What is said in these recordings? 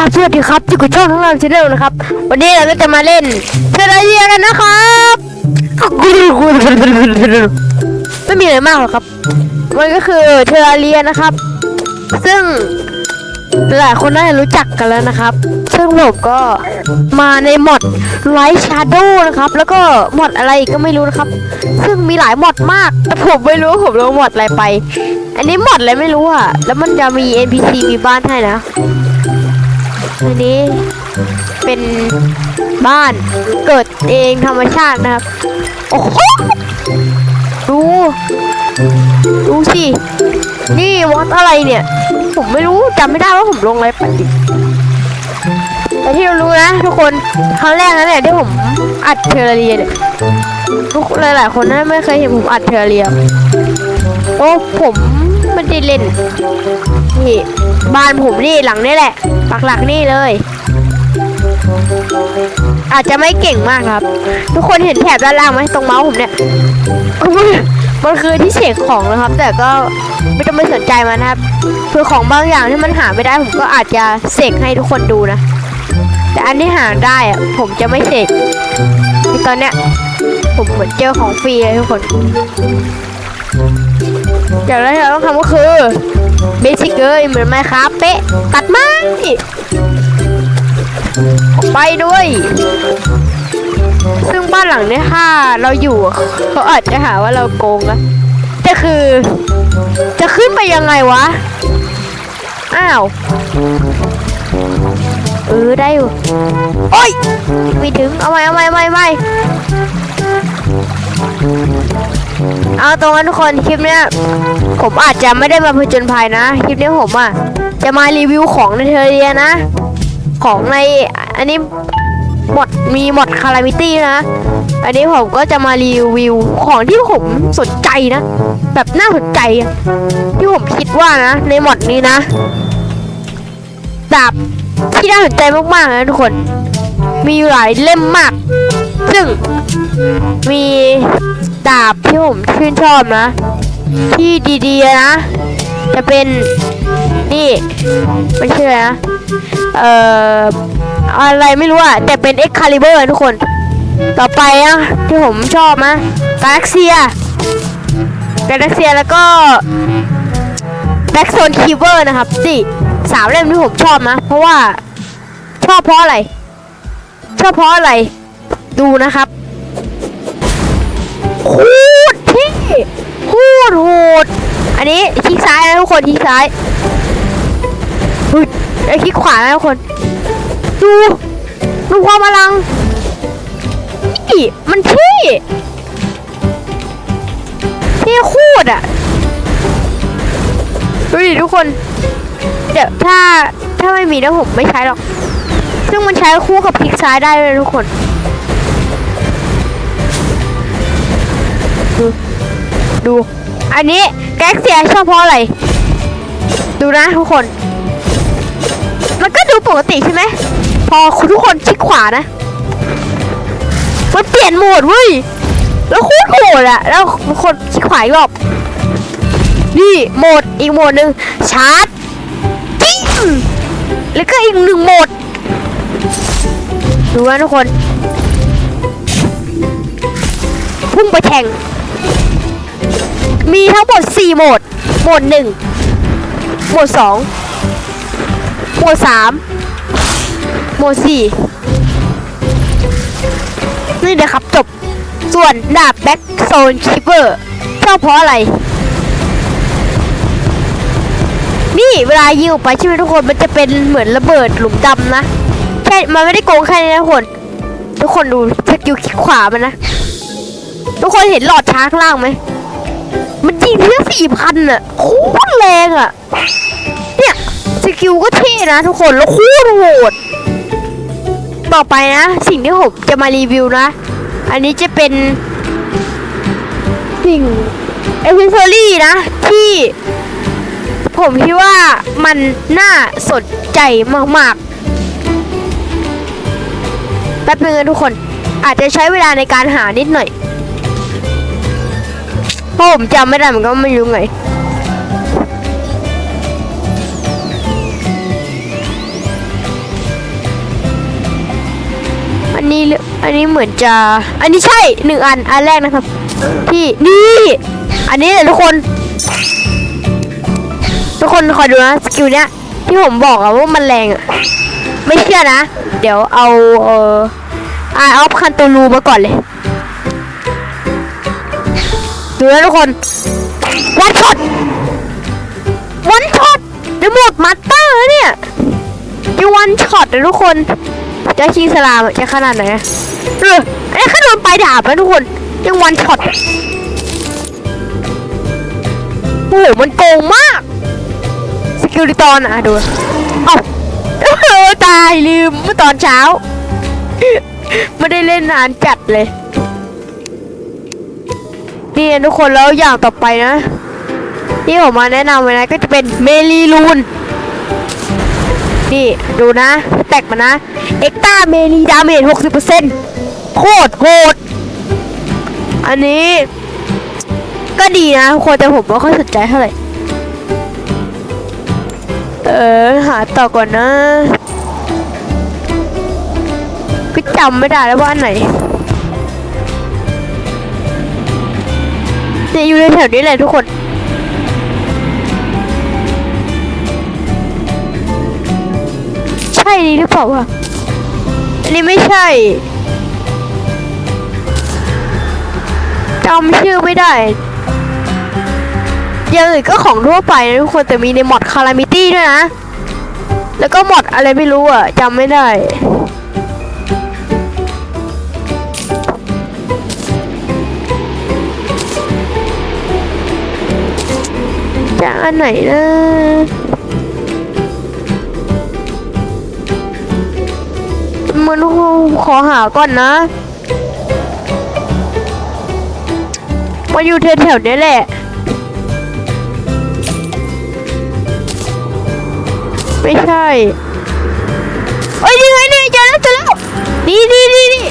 ราบสวัสดีครับอยู่กับช่องทั้งเราชาแนลนะครับ วันนี้เราจะมาเล่นเทอร์เรียกันนะครับไม่มีอะไรมากหรอกครับ มันก็คือเทอร์เรียนะครับ ซึ่งหลายคนน่าจะรู้จักกันแล้วนะครับ ซึ่งผมก็มาในมอดไลท์ชาร์โดนะครับ แล้วก็มอดอะไรก็ไม่รู้นะครับ ซึ่งมีหลายมอดมาก แต่ผมไม่รู้ว่าผมลงมอดอะไรไป อันนี้มอดอะไรไม่รู้อะแล้วมันจะมี NPC มีบ้านให้นะ อันนี้ เป็นบ้านเกิดเองธรรมชาตินะครับ โอ้โหดู ดูสิ นี่วัดอะไรเนี่ย ผมไม่รู้จำไม่ได้ว่าผมลงอะไรไปแต่ที่เรารู้นะ ทุกคนครั้งแรกนั่นแหละที่ผมอัดเทอร์เรียเนี่ยทุกหลายๆคนน่าไม่เคยเห็นผมอัดเทอร์เรีย โอ้ผมไม่ได้เล่นนี่ บ้านผมนี่หลังนี่แหละปักหลักนี่เลย อาจจะไม่เก่งมากครับ ทุกคนเห็นแถบด้านล่างไหมตรงเมาส์ผมเนี่ยมันคือที่เสกของนะครับ แต่ก็ไม่ต้องไปสนใจมันนะครับคือของบางอย่างที่มันหาไม่ได้ผมก็อาจจะเสกให้ทุกคนดูนะ แต่อันที่หาได้อะผมจะไม่เสกตอนเนี้ยผมเหมือนเจอของฟรีเลยทุกคนอย่างแรกที่เราต้องทำก็คือ เบสิกเลยเหมือนไหมครับเป๊ะ ตัดไม้ไปด้วย ซึ่งบ้านหลังเนี้ยถ้าเราอยู่เขาอาจจะหาว่าเราโกงนะแต่คือ จะขึ้นไปยังไงวะ อ้าว เออได้อยู่ โอ้ย ไม่ถึง เอาไว้เอาไว้เอาไว้ เอาตรงนั้นทุกคนคลิปเนี้ยผมอาจจะไม่ได้มาผจญภัยนะคลิปนี้ผมอะจะมารีวิวของในเทอร์เรียนะ ของในอันนี้หมดมีหมดคารามิตี้นะ อันนี้ผมก็จะมารีวิวของที่ผมสนใจนะ แบบน่าสนใจ ที่ผมคิดว่านะ ในหมดนี้นะดาบที่น่าสนใจมากๆนะทุกคน มีหลายเล่มมากซึ่งมีดาบที่ผมชื่นชอบนะ ที่ดีๆนะ จะเป็นนี่ม่ใช่ออะไรนะเอ่ออะไรไม่รู้อะแต่เป็น Excalibur ทุกคน ต่อไปนะที่ผมชอบนะกาแล็กเซียกาแล็กเซียแล้วก็แบ็กโซนคีเวอร์นะครับนี่สามเล่มที่ผมชอบนะ เพราะว่าชอบเพราะอะไร ชอเพราะอะไร ดูนะครับโคตรเท่โคตรโหด อันนี้คลิกซ้ายนะทุกคนคลิกซ้ายเฮ้ยไอ้ยคลิกขวานะทุกคน ดู ดูความอลัง นี่ มันเท่เท่โคตรอะ ดูดิทุกคน เดี๋ยวถ้าถ้าไม่มีแล้วผมไม่ใช้หรอก ซึ่งมันใช้คู่กับคลิกซ้ายได้เลยทุกคนดู อันนี้แก๊กเสียชอบเพราะอะไร ดูนะทุกคน มันก็ดูปกติใช่ไหม พอคุณทุกคนชิดขวานะ มันเปลี่ยนโหมดเว้ย แล้วโคตรโหดอะแล้วคนชิดขวาอีกรอบ นี่โหมดอีกโหมดหนึ่งชาร์จปิ้งแล้วก็อีกหนึ่งโหมด ดูนะทุกคน พุ่งไปแทง มีทั้งหมด 4 โหมด โหมด 1 โหมด 2 โหมด 3 โหมด 4 นี่นะครับจบ ส่วนดาบแบ็กโซนคีเปอร์ชอบเพราะอะไร นี่เวลายิงออกไปใช่ไหมทุกคนมันจะเป็นเหมือนระเบิดหลุมดำนะ ค่มันไม่ได้โกงแค่นี้นะทุกคน ทุกคนดูสกิลคลิกขวามันนะ ทุกคนเห็นหลอดช้าข้างล่างไหม มันยิงเพียสี่พันอะโคตรแรงอะเนี่ยสกิลก็เท่นะทุกคนแล้วโคตรโหดต่อไปนะ สิ่งที่ผมจะมารีวิวนะ อันนี้จะเป็นสิ่งเอเวนเซอรี่นะ ที่ ผมคิดว่ามันน่าสนใจมาก ๆ ป๊บนึงนะทุกคน อาจจะใช้เวลาในการหานิดหน่อยเพราะผมจำไม่ได้เหมือนกันว่าไม่รู้ไงนี้อันนี้เหมือนจะ อันนี้ใช่หนึ่งอันอันแรกนะครับ ที่นี่ อันนี้เลยทุกคน ทุกคนคอยดูนะสกิลเนี้ยที่ผมบอกอะว่ามันแรงอะไม่เชื่อนะ เดี๋ยวเอาเออ ไอออฟคันตูรูมาก่อนเลยดูนะทุกคนวันช็อตวันช็อตจะหมดมัตเตอร์เนี่ยจะวันช็อตนะทุกคนจะชิงสลามจะขนาดไหนเออไอ้แค่โดนปดาบนะทุกคนยังวันช็อตโอ้โหมันโกงมากสกิลิตอนอะดูเอ้าเออตายลืมเมื่อตอนเช้า ไม่ได้เล่นนานจัดเลย นี่ทุกคนแล้วอย่างต่อไปนะ ที่ผมมาแนะนำไว้นะก็จะเป็นเมลีลูน นี่ดูนะ แตกมานะ เอ็กตาเมลีดาเมจ60%โคตรโหด อันนี้ ก็ดีนะทุกคนแต่ผมไม่ค่อยสนใจเท่าไหร่ เออ หาต่อก่อนนะ ก็จำไม่ได้แล้วว่าอันไหนเนี่ยอยู่ในแถวนี้แหละทุกคนใช่นี่หรือเปล่าวะอันนี้ไม่ใช่จำชื่อไม่ได้อย่างอื่นก็ของทั่วไปนะทุกคนแต่มีในมอดคารามิตี้ด้วยนะ แล้วก็มอดอะไรไม่รู้อะจำไม่ได้ จะอันไหนนะมันขอหาก่อนนะมาอยู่แถวๆนี้แหละ ไม่ใช่เอ้ยนี่ไงนี่เจอแล้วเจอแล้วนี่นี่นี่นี่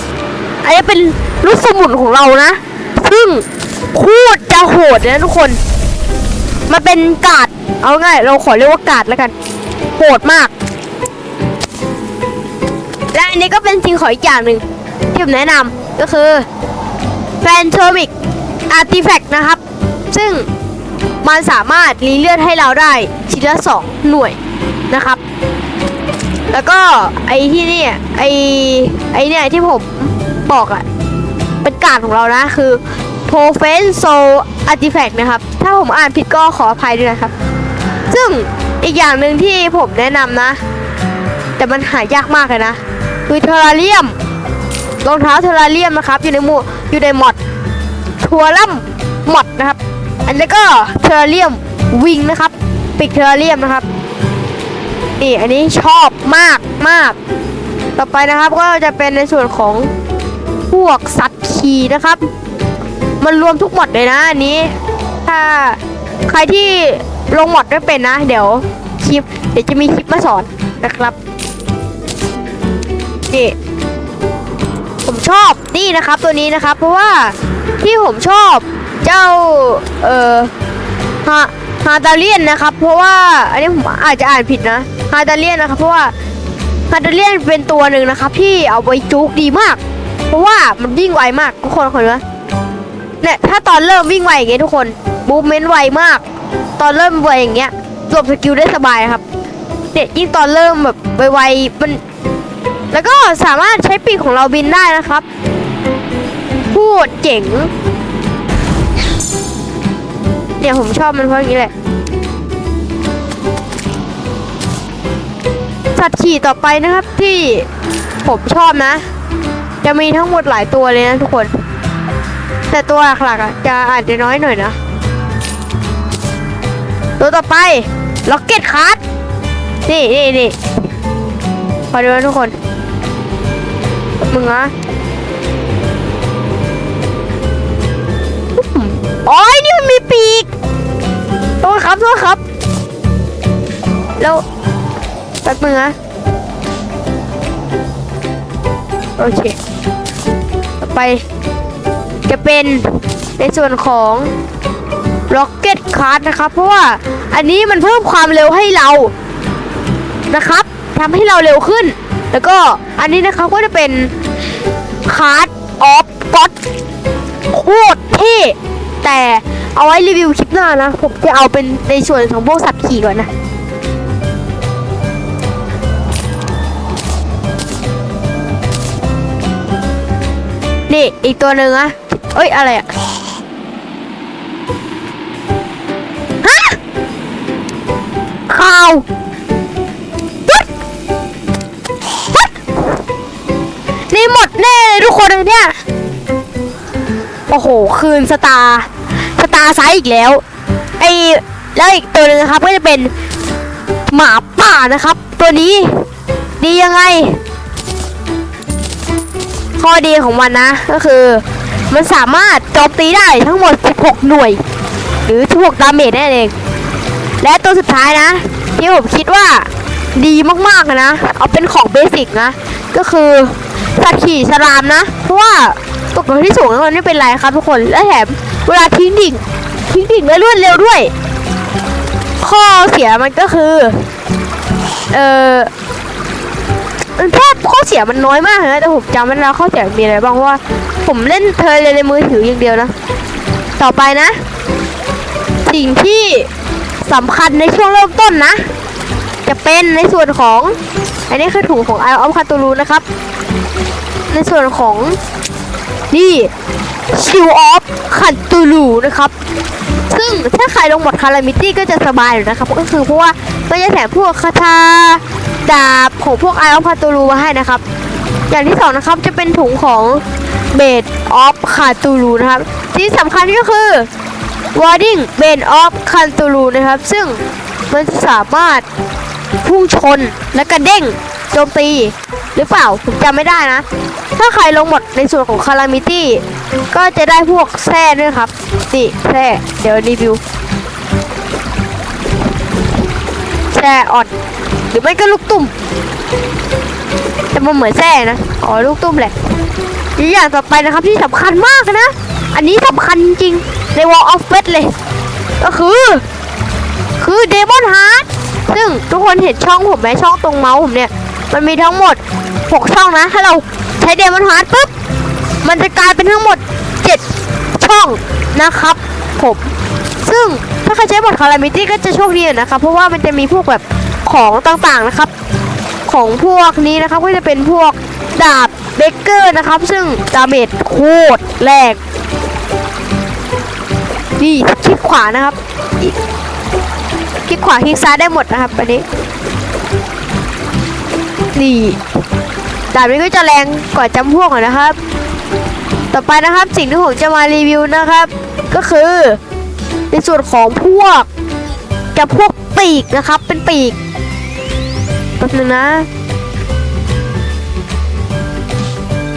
อันนี้เป็นลูกสมุนของเรานะ ซึ่งโคตรจะโหดนะทุกคน มันเป็นกาดเอาง่ายเราขอเรียกว่ากาดแล้วกันโหดมาก และอันนี้ก็เป็นสิ่งของอีกอย่างหนึ่งที่ผมแนะนำก็คือแฟนโทมิกอาร์ติแฟกต์นะครับ ซึ่งมันสามารถรีเลือดให้เราได้ชิ้นละสองหน่วยนะครับ แล้วก็ไอ้ที่นี่ไอ้ไอ้เนี่ยที่ผมบอกอะเป็นการดของเรานะคือ p r o f e n s o Artifact นะครับ ถ้าผมอ่านผิดก็ขออภัยด้วยนะครับ ซึ่งอีกอย่างหนึ่งที่ผมแนะนำนะ แต่มันหายากมากเลยนะ คือเทอราเรียมรองเท้าเทอราเรียมนะครับ อยู่ในหมู่อยู่ในมอดทัวรัมมอดนะครับ อันนี้ก็เทอราเรียมวิงนะครับ ปิกเทอราเรียมนะครับนี่อันนี้ชอบมากมาก ต่อไปนะครับก็จะเป็นในส่วนของพวกสัตว์ขี่นะครับ มันรวมทุกหมดเลยนะอันนี้ ถ้าใครที่ลงหมดไม่เป็นนะ เดี๋ยวคลิป เดี๋ยวจะมีคลิปมาสอนนะครับนี่ผมชอบนี่นะครับตัวนี้นะครับ เพราะว่าที่ผมชอบเจ้าเอ่อฮาฮาดาเลียนนะครับ เพราะว่าอันนี้ผมอาจจะอ่านผิดนะฮาดาเลียนนะครับ เพราะว่าฮาดาเลียนเป็นตัวหนึ่งนะครับที่เอาไว้จุกดีมาก เพราะว่ามันวิ่งไวมากทุกคนคนนะเนี่ยถ้าตอนเริ่มวิ่งไวอย่างเงี้ยทุกคน มูฟเมนต์ไวมาก ตอนเริ่มไวอย่างเงี้ยหลบสกิลได้สบายครับเนี่ยยิ่งตอนเริ่มแบบไวๆมันแล้วก็สามารถใช้ปีกของเราบินได้นะครับ พูดเจ๋ง เนี่ยผมชอบมันเพราะอย่างนี้แหละ สัตว์ขี่ต่อไปนะครับที่ผมชอบนะ จะมีทั้งหมดหลายตัวเลยนะทุกคน แต่ตัวหลักๆจะอาจจะน้อยหน่อยนะ ตัวต่อไปล็อกเก็ตคัทนี่นี่นี่ขอดูนะทุกคน มึงอะอ๋อนี่มันมีปีกโทษครับโทษครับ แล้วแป๊บนึงนะโอเค ต่อไปจะเป็นในส่วนของ Rocket Card นะครับเพราะว่าอันนี้มันเพิ่มความเร็วให้เรานะครับทำให้เราเร็วขึ้น แล้วก็อันนี้นะครับก็จะเป็นคาร์ดออฟก็ตโคตรเท่แต่เอาไว้รีวิวคลิปหน้านะ ผมจะเอาเป็นในส่วนของพวกสัตว์ขี่ก่อนนะนี่อีกตัวหนึ่งอะเอ้ย อะไรอะาดนี่หมดแน่เลยทุกคนเลยเนี่ย โอ้โห คืนสตาร์สตาร์ไซส์อีกแล้ว ไอแล้วอีกตัวนึงนะครับก็จะเป็นหมาป่านะครับ ตัวนี้ ดียังไง ข้อดีของมันนะ ก็คือ มันสามารถโจมตีได้ทั้งหมด 16 หน่วย หรือ 16 ดาเมจนั่นเอง และตัวสุดท้ายนะ ที่ผมคิดว่าดีมากๆนะ เอาเป็นของเบสิกนะ ก็คือสัตว์ขี่ฉลามนะ เพราะว่าตกลงที่สูงแล้วมันไม่เป็นไรครับทุกคน และแถมเวลาทิ้งดิ่ง ทิ้งดิ่งได้รวดเร็วด้วย ข้อเสียมันก็คือ เออมันแทบข้อเสียมันน้อยมากเลยนะแต่ผมจำไม่ได้แล้วข้อเสียมีอะไรบ้างว่า ผมเล่นเธอเลยในมือถืออย่างเดียวนะ ต่อไปนะ สิ่งที่ สำคัญในช่วงเริ่มต้นนะ จะเป็นในส่วนของ อันนี้คือถุงของไอออฟคาตูรูนะครับ ในส่วนของนี่ชิวออฟคันตูลูนะครับ ซึ่งถ้าใครลงหมดคารามิตี้ก็จะสบายอยู่นะครับ ก็คือเพราะว่ามันจะแถมพวกคาถาดาบของพวกไอออฟคาตูรูมาให้นะครับ อย่างที่สองนะครับจะเป็นถุงของเบดออฟคาตูรูนะครับที่สำคัญก็คือ Warding b a n of c a n t u r u นะครับ ซึ่งมันสามารถพุ่งชนและกระเด้งโจมตี หรือเปล่า ผมจำไม่ได้นะ ถ้าใครลงหมดในส่วนของ Calamity ก็จะได้พวกแท่ด้วยครับ นี่แท่เดี๋ยวรีวิวแท่อ่อน หรือไม่ก็ลูกตุ่มแต่มันเหมือนแท่นะ อ๋อ ลูกตุ้มแหละอีกอย่างต่อไปนะครับที่สำคัญมากนะ อันนี้สำคัญจริง ใน Wall of Fate เลย ก็คือ คือ Demon Heart ซึ่งทุกคนเห็นช่องผมไหมช่องตรงเมาส์ผมเนี่ย มันมีทั้งหมด 6 ช่องนะ ถ้าเราใช้ Demon Heart ปุ๊บ มันจะกลายเป็นทั้งหมด 7 ช่องนะครับ ผม ซึ่งถ้าใครใช้บทคารามิตี้ก็จะโชคดีนะครับ เพราะว่ามันจะมีพวกแบบของต่างๆนะครับ ของพวกนี้นะครับก็จะเป็นพวกดาบเบเกอร์นะครับ ซึ่งดาเมจโคตรแรง นี่คลิกขวานะครับคลิกขวาคลิกซ้ายได้หมดนะครับอันนี้นี่ดาบนี้ก็จะแรงกว่าจำพวกอนะครับ ต่อไปนะครับสิ่งที่ผมจะมารีวิวนะครับ ก็คือในส่วนของพวกจะพวกปีกนะครับ เป็นปีกแป๊บนึงนะ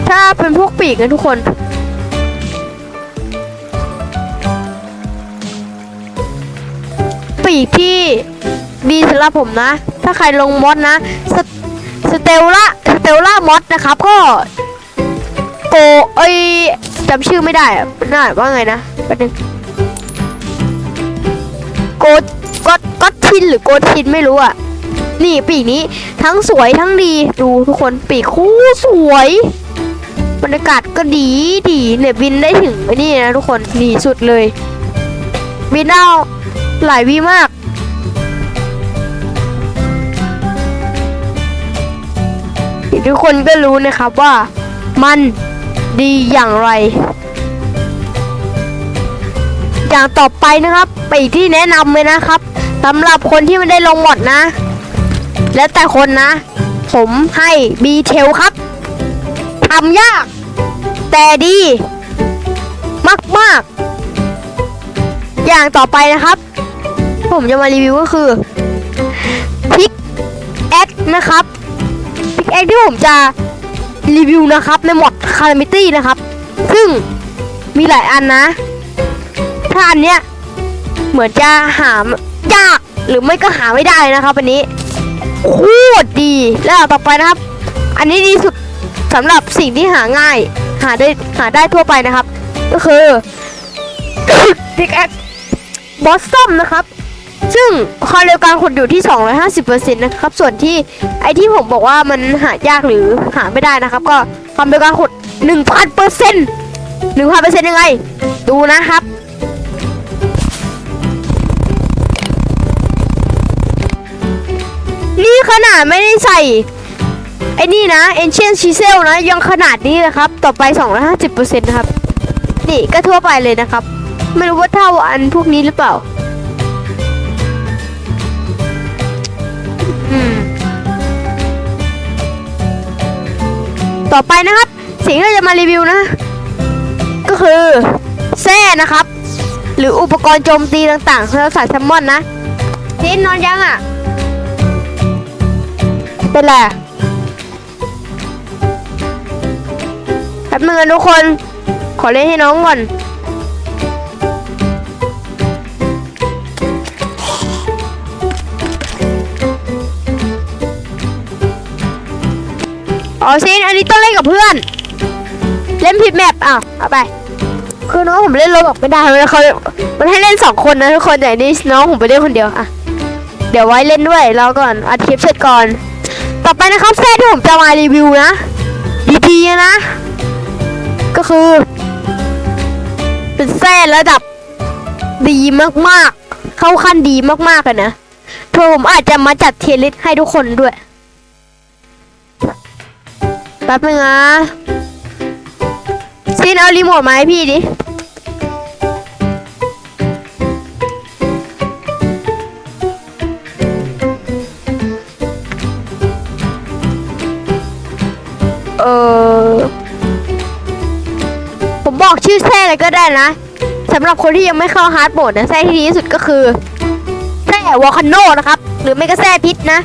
ถ้าเป็นพวกปีกนะทุกคน ปีกที่ดีสำหรับผมนะ ถ้าใครลงมอดนะสสเตลล่าสเตลล่ามอดนะครับก็โกเอ้ยจำชื่อไม่ได้อะมันน่าว่าไงนะแป๊บนึงโกก็ก็ทินหรือโกทินไม่รู้อะนี่ปีกนี้ทั้งสวยทั้งดีดูทุกคนปีกคู่สวยบรรยากาศก็ดีดีเนี่ยบินได้ถึงไอ้นี่นะทุกคนดีสุดเลยบินได้ หลายวิมาก ทุกคนก็รู้นะครับว่ามันดีอย่างไร อย่างต่อไปนะครับไปที่แนะนำเลยนะครับสำหรับคนที่ไม่ได้ลงหมดนะ แล้วแต่คนนะ ผมให้บีเทลครับทำยาก แต่ดี มาก ๆ อย่างต่อไปนะครับ ผมจะมารีวิวก็คือพิกแอคนะครับพิกแอคที่ผมจะรีวิวนะครับในหมดคารามิตี้นะครับ ซึ่งมีหลายอันนะ ถ้าอันเนี้ยเหมือนจะหายากหรือไม่ก็หาไม่ได้นะครับอันนี้โคตรดีแล้วต่อไปนะครับ อันนี้ดีสุดสำหรับสิ่งที่หาง่าย หาได้หาได้ทั่วไปนะครับ ก็คือพิกแอคบอสซัมนะครับ ซึ่งความเร็วการขุดอยู่ที่ 250%นะครับ ส่วนที่ไอที่ผมบอกว่ามันหายากหรือหาไม่ได้นะครับ ก็ความเร็วการขุดหนึ่งพันเปอร์เซ็นต์หนึ่งพันเปอร์เซ็นต์ยังไง ดูนะครับนี่ขนาดไม่ได้ใส่ ไอ้นี่นะ Ancient Chisel นะ ยังขนาดนี้เลยครับ ต่อไป 250%นะครับ นี่ก็ทั่วไปเลยนะครับ ไม่รู้ว่าเท่าอันพวกนี้หรือเปล่า ต่อไปนะครับ สิ่งที่เราจะมารีวิวนะ ก็คือแส้นะครับ หรืออุปกรณ์โจมตีต่างๆสำหรับสายแซลมอนนะทีนนอนยังอะ เป็นไรแป๊บนึงนะทุกคน ขอเล่นให้น้องก่อน อ๋อซินอันนี้ต้องเล่นกับเพื่อน เล่นผิดแมปอ้าวเอาไป คือน้องผมเล่นโรบอกไม่ได้เลยเขามันให้เล่นสองคนนะทุกคนแต่อันนี่น้องผมไปเล่นคนเดียวอะเดี๋ยวไว้เล่นด้วยรอก่อนอัดคลิปเสร็จก่อน ต่อไปนะครับแซ่ที่ผมจะมารีวิวนะดีๆนะ ก็คือ เป็นแซ่ระดับดีมากๆ เข้าขั้นดีมากๆกันนะเพื่อผมอาจจะมาจัดเทียร์ลิสให้ทุกคนด้วย ป๊บนึงนะซีนเอารีโมทมาให้พี่ดิ เออ ผมบอกชื่อแท้เลยก็ได้นะสำหรับคนที่ยังไม่เข้าฮาร์ดโหมดนะแท้ที่ดีที่สุดก็คือแท้วอลคานโนนะครับ หรือไม่ก็แท้พิษนะ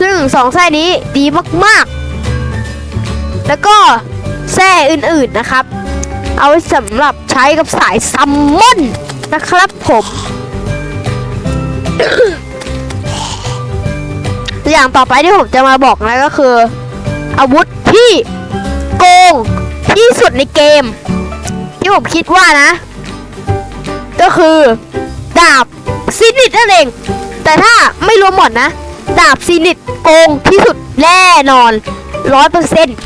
ซึ่งสองแท้นี้ดีมาก ๆ แล้วก็แท้อื่นๆนะครับ เอาไว้สำหรับใช้กับสายซัมมอนนะครับผม อย่างต่อไปที่ผมจะมาบอกนะก็คือ อาวุธที่โกงที่สุดในเกม ที่ผมคิดว่านะ ก็คือ ดาบซีนิตนั่นเอง แต่ถ้าไม่รวมหมดนะ ดาบซีนิตโกงที่สุดแน่นอนร้อยเปอร์เซ็นต์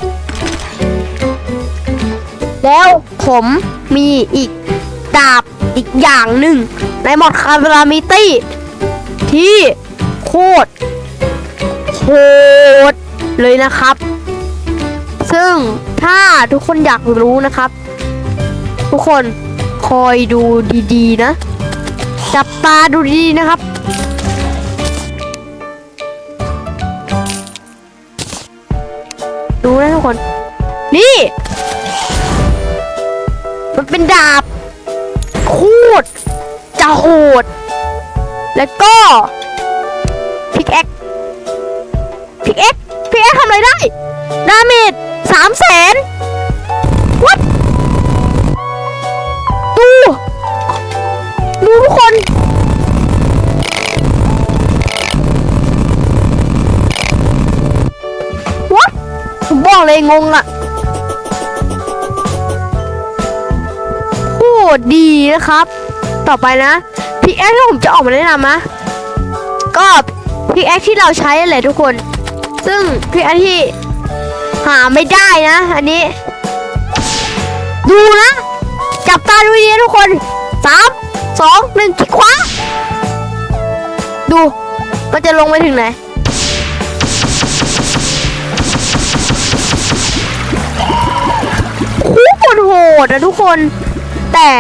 แล้วผมมีอีกดาบอีกอย่างหนึ่ง ในหมดคารามิตี้ ที่โคตรโหดเลยนะครับ ซึ่งถ้าทุกคนอยากรู้นะครับ ทุกคนคอยดูดีๆนะ จับตาดูดีๆนะครับดูนะทุกคน นี่ เป็นดาบโคตรจะโหด แล้วก็พิกแอคพิกแอคพิกแอคทำอะไรได้ ดาเมจสามแสนวัดดูดูทุกคนวัดผมบอกเลยงงอะ โคตรดีนะครับ ต่อไปนะพิกแอคที่ผมจะออกมาแนะนำนะ ก็พิกแอคที่เราใช้แหละทุกคน ซึ่งพิกแอคที่หาไม่ได้นะ อันนี้ ดูนะ จับตาดูดีทุกคนสามสองหนึ่งคลิกขวาดูมันจะลงไปถึงไหนโคตรโหดนะทุกคน แต่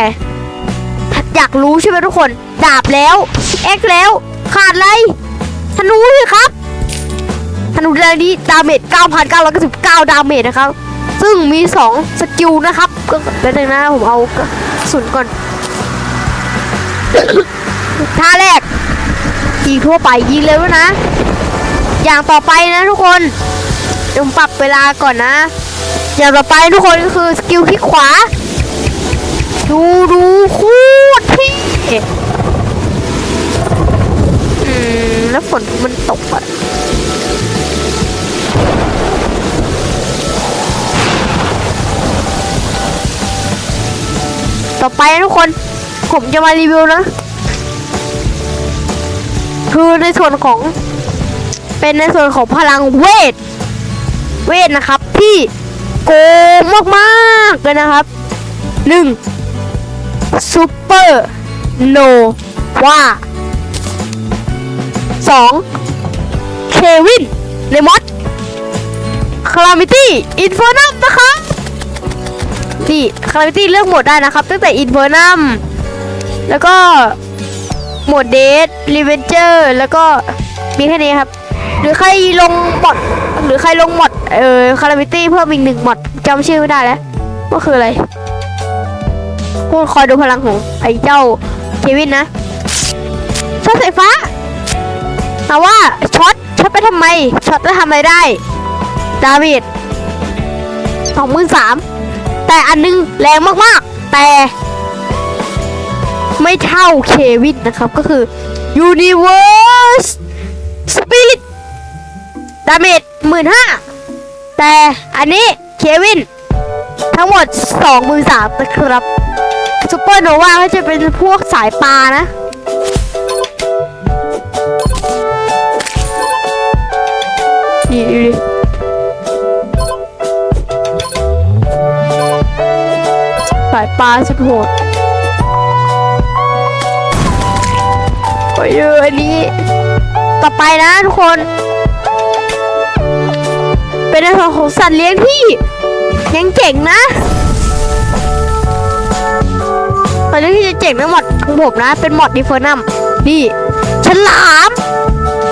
อยากรู้ใช่ไหมทุกคน ดาบแล้วเอ็กแล้ว ขาดอะไรธนูสิครับธนูเรืองนี้ดาเมจ 9,999 ดาเมจนะครับ ซึ่งมี 2 สกิลนะครับก็เป็นงนะผมเอาสุนก่อน ท่าแรกยิงทั่วไปยิงเร็วด้วยนะ อย่างต่อไปนะทุกคนเดี๋ยวปรับเวลาก่อนนะ อย่างต่อไปทุกคนก็คือสกิลคลิกขวา ดูดูคูดที่อืมแล้วฝนมันตกอะต่อไปนะทุกคน ผมจะมารีวิวนะ คือในส่วนของ เป็นในส่วนของพลังเวท เวทนะครับที่โกงมากๆเลยนะครับหนึ่ง ซูเปอร์โนวาสองเควินเลมอสคลามิตี้อินฟอร์นัมนะครับนี่คลามิตี้เลือกโหมดได้นะครับ ตั้งแต่อินฟอร์นัมแล้วก็โหมดเดทรีเวนเจอร์แล้วก็มีแค่นี้ครับ หรือใครลงมอดหรือใครลงมอดเออคารามิตี้เพิ่มอีกหนึ่งมอดจำชื่อไม่ได้แล้วว่าคืออะไร พวกคอยดูพลังของไอ้เจ้าเควินนะช็อตสายฟ้าแต่ว่าช็อตช็อตไปทำไมช็อตจะทำอะไรได้ดาเมจสองหมื่นสามแต่อันนึงแรงมากๆ แต่ไม่เท่าเควินนะครับ ก็คือ Universe Spirit ดาเมจหมื่นห้าแต่อันนี้เควิน ทั้งหมดสองมือสามนะครับซูเปอร์โนวาก็จะเป็นพวกสายปลานะนี่ดูดิสายปลาสุดโหดโอ้ยอันนี้ต่อไปนะทุกคน เป็นในส่วนของสัตว์เลี้ยงที่ ยังเจ๋งนะตว์เลี้ที่จะเจ๋งทั้งหมดของผมนะ เป็นหมดดิเฟอร์นัมนี่ฉลาม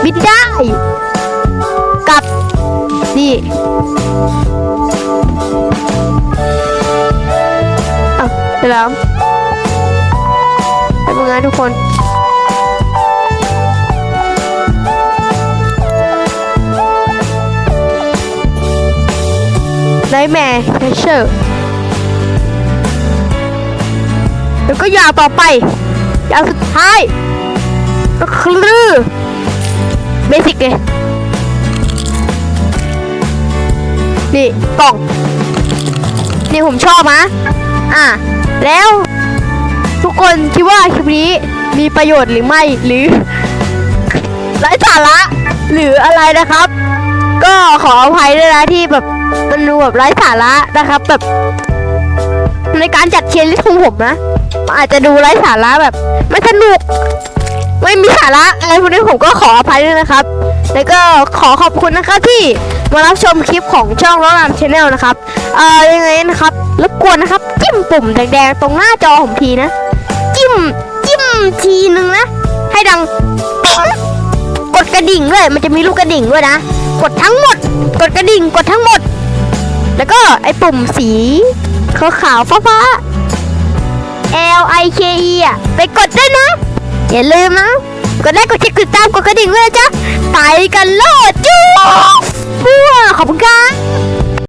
บินได้กับนี่อะฉลามไปมึงนทุกคน ไนแมร์เทเชอร์แล้วก็อย่างต่อไป อย่างสุดท้าย ก็คือเบสิกเลยนี่กล่อง นี่ผมชอบนะอะ แล้ว ทุกคนคิดว่าคลิปนี้มีประโยชน์หรือไม่หรือไร้สาระหรืออะไรนะครับ ก็ขออภัยด้วยนะที่แบบ มันดูแบบไร้สาระนะครับแบบ ในการจัดเชียร์ลิสของผมนะมันอาจจะดูไร้สาระแบบไม่สนุก ไม่มีสาระอะไรพวกนี้ผมก็ขออภัยด้วยนะครับ แล้วก็ขอขอบคุณนะครับที่มารับชมคลิปของช่องร้อนรามชาแนลนะครับ เอ่อยังไงนะครับรบกวนนะครับ จิ้มปุ่มแดงๆตรงหน้าจอผมทีนะ จิ้มจิ้มทีนึงนะ ให้ดังปิ๊งกดกระดิ่งด้วยมันจะมีลูกกระดิ่งด้วยนะ กดทั้งหมด กดกระดิ่งกดทั้งหมด แล้วก็ไอ้ปุ่มสีขาวขาวๆฟ้าๆ L I K E อะไปกดด้วยนะ อย่าลืมนะ กดไลค์กดแชร์กดติดตามกดกระดิ่งด้วยนะจ๊ะไปกันโลดจู๊บขอบคุณครับ